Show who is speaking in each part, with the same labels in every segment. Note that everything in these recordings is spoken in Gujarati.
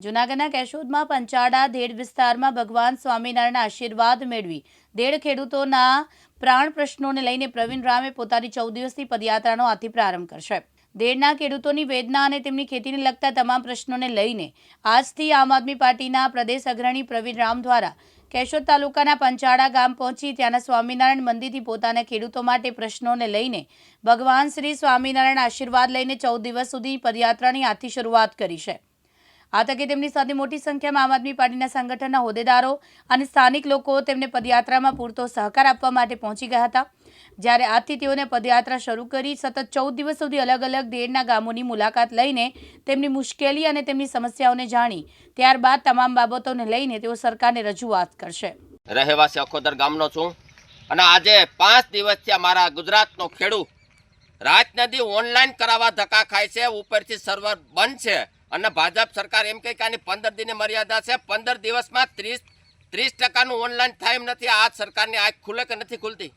Speaker 1: જૂનાગઢના કેશોદમાં પંચાડા ધેડ વિસ્તારમાં ભગવાન સ્વામિનારાયણના આશીર્વાદ મેળવી દેડ ખેડૂતોના પ્રાણ પ્રશ્નોને લઈને પ્રવીણ રામે પોતાની ચૌદ દિવસની પદયાત્રાનો આથી પ્રારંભ કરશે. દેડના ખેડૂતોની વેદના અને તેમની ખેતીને લગતા તમામ પ્રશ્નોને લઈને આજથી આમ આદમી પાર્ટીના પ્રદેશ અગ્રણી પ્રવીણ રામ દ્વારા કેશોદ તાલુકાના પંચાડા ગામ પહોંચી ત્યાંના સ્વામિનારાયણ મંદિરથી પોતાના ખેડૂતો માટે પ્રશ્નોને લઈને ભગવાન શ્રી સ્વામિનારાયણ આશીર્વાદ લઈને ચૌદ દિવસ સુધી પદયાત્રાની આથી શરૂઆત કરી છે. આ તકે તેમની સાથે મોટી સંખ્યામાં આમ આદમી પાર્ટીના સંગઠનના હોદ્દેદારો અને સ્થાનિક લોકો તેમને પદયાત્રામાં પૂરતો સહકાર આપવા માટે પહોંચી ગયા હતા. જ્યારે આજથી તેઓને પદયાત્રા શરૂ કરી સતત ચૌદ દિવસ સુધી અલગ અલગ દેડના ગામોની મુલાકાત લઈને તેમની મુશ્કેલી અને તેમની સમસ્યાઓને જાણી, ત્યારબાદ તમામ બાબતોને લઈને તેઓ સરકારને રજૂઆત કરશે.
Speaker 2: રહેવાસી અખોદર ગામનો છું અને આજે પાંચ દિવસથી અમારા ગુજરાતનો ખેડૂત રાજનદી ઓનલાઈન કરાવવા ધક્કા ખાય છે, ઉપરથી સર્વર બંધ છે. અને ભાજપ સરકાર એમ કહે કે આની પંદર દિનની મર્યાદા છે. પંદર દિવસમાં ત્રીસ ત્રીસ ટકાનું ઓનલાઈન થાય એમ નથી. આ સરકારની આંખ ખુલે કે નથી ખુલતી?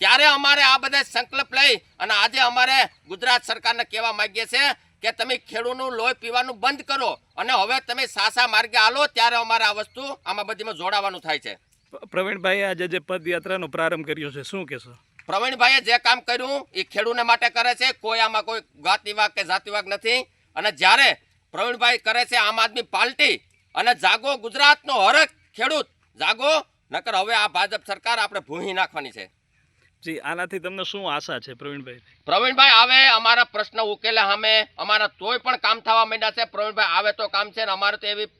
Speaker 2: ત્યારે અમારે આ બધા સંકલ્પ લઈ અને આજે અમારે ગુજરાત સરકારને કહેવા માગીએ છીએ કે તમે ખેડૂતનું લોહી પીવાનું બંધ કરો અને હવે તમે સાસા માર્ગે હાલો ત્યારે અમારે આ વસ્તુ આમાં બધીમાં જોડાવાનું થાય છે.
Speaker 3: પ્રવીણભાઈએ આજે જે પદયાત્રાનો પ્રારંભ કર્યો છે શું કહેશો?
Speaker 2: પ્રવીણભાઈએ જે કામ કર્યું એ ખેડૂને માટે કરે છે. કોઈ આમાં કોઈ જ્ઞાતિવાગ કે જાતિવાગ નથી. અને જ્યારે પ્રવીણભાઈ કરે છે આમ આદમી પાર્ટી અને જાગો ગુજરાતનો હરક ખેડૂત. જાગો નકર હવે આ ભાજપ સરકાર આપણે ભૂહી નાખવાની છે.
Speaker 3: જી આનાથી તમને શું આશા છે પ્રવીણભાઈ?
Speaker 2: પ્રવીણભાઈ આવે અમારા પ્રશ્ન ઉકેલે અમે અમારા તોય પણ કામ થવા માંડ્યા છે. પ્રવીણભાઈ આવે તો કામ છે ને અમારે તો એવી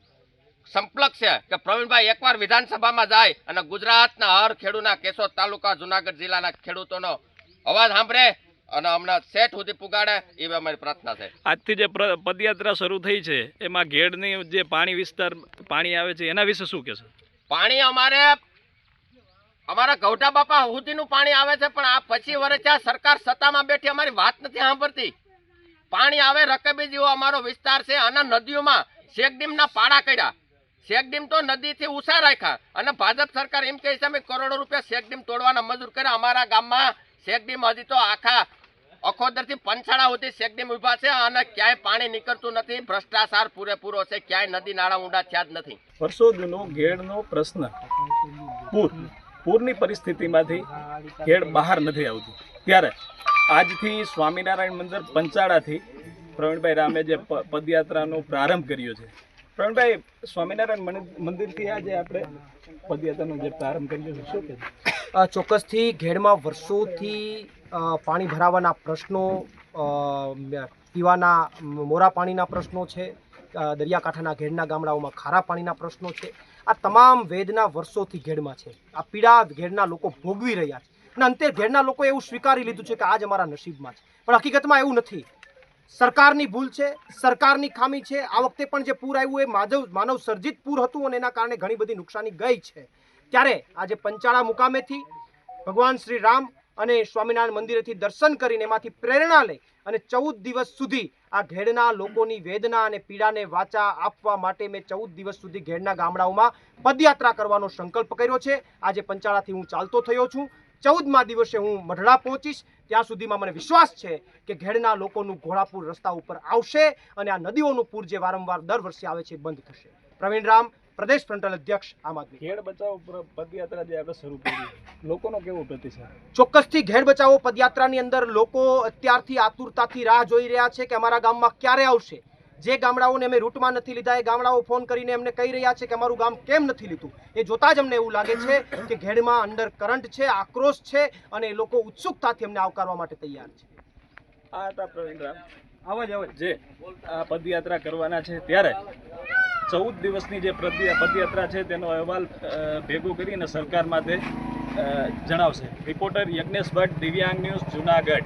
Speaker 2: સંપલક છે કે પ્રવીણભાઈ એકવાર વિધાનસભામાં જાય અને ગુજરાતના હર ખેડૂતના કેશોદ તાલુકા જુનાગઢ જિલ્લાના ખેડૂતોનો અવાજ સાંભળે. અને હમણાં સેટ સુધી પુગાડે એવી અમારી પ્રાર્થના છે.
Speaker 3: આજથી જે પદયાત્રા શરૂ થઈ છે એમાં ઘેડની જે પાણી વિસ્તાર પાણી આવે છે એના વિશે શું કહેશો?
Speaker 2: પાણી અમારે અમારા ગૌટા બાપા સુધીનું પાણી આવે છે પણ આ પછી વર્ષ સરકાર સત્તામાં બેઠી અમારી વાત નથી સાંભળતી. પાણી આવે રકબી જેવો અમારો વિસ્તાર છે અને નદીઓમાં શેકડીમના પાડા કર્યા. શેકડીમ તો નદીથી ઉષા રાખ્યા અને ભાજપ સરકાર એમ કહે છે અમે કરોડો રૂપિયા શેકડીમ તોડવાના મજૂર કર્યા અમારા ગામમાં શેકડીમ હજી તો આખા અખોદરથી પંચાળા સુધી શેકડીમ ઊભા છે અને ક્યાંય પાણી નીકળતું નથી ભ્રષ્ટાચાર પૂરેપૂરો છે ક્યાંય નદી નાળા ઊંડા થયા જ નથી.
Speaker 3: વર્ષો જૂનો ઘેડનો પ્રશ્ન પૂર પૂરની પરિસ્થિતિમાંથી ઘેડ બહાર નથી આવતું. ત્યારે આજથી સ્વામિનારાયણ મંદિર પંચાળાથી પ્રવીણભાઈ રામે જે પ- પદયાત્રાનો પ્રારંભ કર્યો છે. પ્રવીણભાઈ સ્વામિનારાયણ મન- મંદિરથી આજે આપણે પદયાત્રાનો જે પ્રારંભ કર્યો છે શું કહેશો?
Speaker 4: અ, ચોક્કસથી ઘેડમાં વર્ષોથી પાણી ભરાવાના પ્રશ્નો પીવાના મોરા પાણીના પ્રશ્નો છે દરિયાકાંઠાના ઘેડના ગામડાઓમાં ખારા પાણીના પ્રશ્નો છે. આ તમામ વેદના વર્ષોથી ઘેડમાં છે. આ પીડા ઘેડના લોકો ભોગવી રહ્યા છે. અને અંતે ઘેડના લોકો એવું સ્વીકારી લીધું છે કે આજ અમારા નસીબમાં છે. પણ હકીકતમાં એવું નથી. સરકારની ભૂલ છે, સરકારની ખામી છે. આ વખતે પણ જે પૂર આવ્યું એ માધવ, માનવ સર્જિત પૂર હતું અને એના કારણે ઘણી બધી નુકસાની ગઈ છે. ત્યારે આજે પંચાળા મુકામેથી ભગવાન શ્રી રામ અને સ્વામિનારાયણ મંદિરેથી દર્શન કરીને એમાંથી પ્રેરણા લઈ અને ચૌદ દિવસ સુધી આ ઘેડના લોકોની વેદના અને પીડાને વાચા આપવા માટે મેં ચૌદ દિવસ સુધી ઘેડના ગામડાઓમાં પદયાત્રા કરવાનો સંકલ્પ કર્યો છે. આજે પંચાળાથી હું ચાલતો થયો છું. ચૌદમા દિવસે હું મઢડા પહોંચીશ. ત્યાં સુધીમાં મને વિશ્વાસ છે કે ઘેડના લોકોનું ઘોડાપુર રસ્તા ઉપર આવશે અને આ નદીઓનું પૂર જે વારંવાર દર વર્ષે આવે છે બંધ થશે. પ્રવીણ રામ પ્રદેશ ફ્રન્ટલ અધ્યક્ષ આમ આદમી
Speaker 3: ઘેડ બચાવો પદયાત્રા જે આપણે શરૂ કરી લોકોનો કેવો પ્રતિસાદ?
Speaker 4: ચોક્કસથી ઘેડ બચાવો પદયાત્રાની અંદર લોકો અત્યારથી આતુરતાથી રાહ જોઈ રહ્યા છે કે અમારા ગામમાં ક્યારે આવશે? જે ગામડાઓને અમે રૂટમાં નથી લીધા એ ગામડાઓ ફોન કરીને એમને કહી રહ્યા છે કે અમારું ગામ કેમ નથી લીધું? એ જોતા જ અમને એવું લાગે છે કે ઘેડમાં અંડર કરંટ છે આક્રોશ છે અને એ લોકો ઉત્સુકતાથી અમને આવકારવા માટે તૈયાર છે.
Speaker 3: આ હતા પ્રવીણ રામ આવા જ આવા જે આ પદયાત્રા કરવાના છે ત્યારે ચૌદ દિવસની જે પદયા- પદયાત્રા છે, તેનો અહેવાલ ભેગો કરીને સરકાર માટે જણાવશે. રિપોર્ટર યજ્ઞેશ ભટ્ટ, દિવ્યાંગ ન્યૂઝ, જુનાગઢ.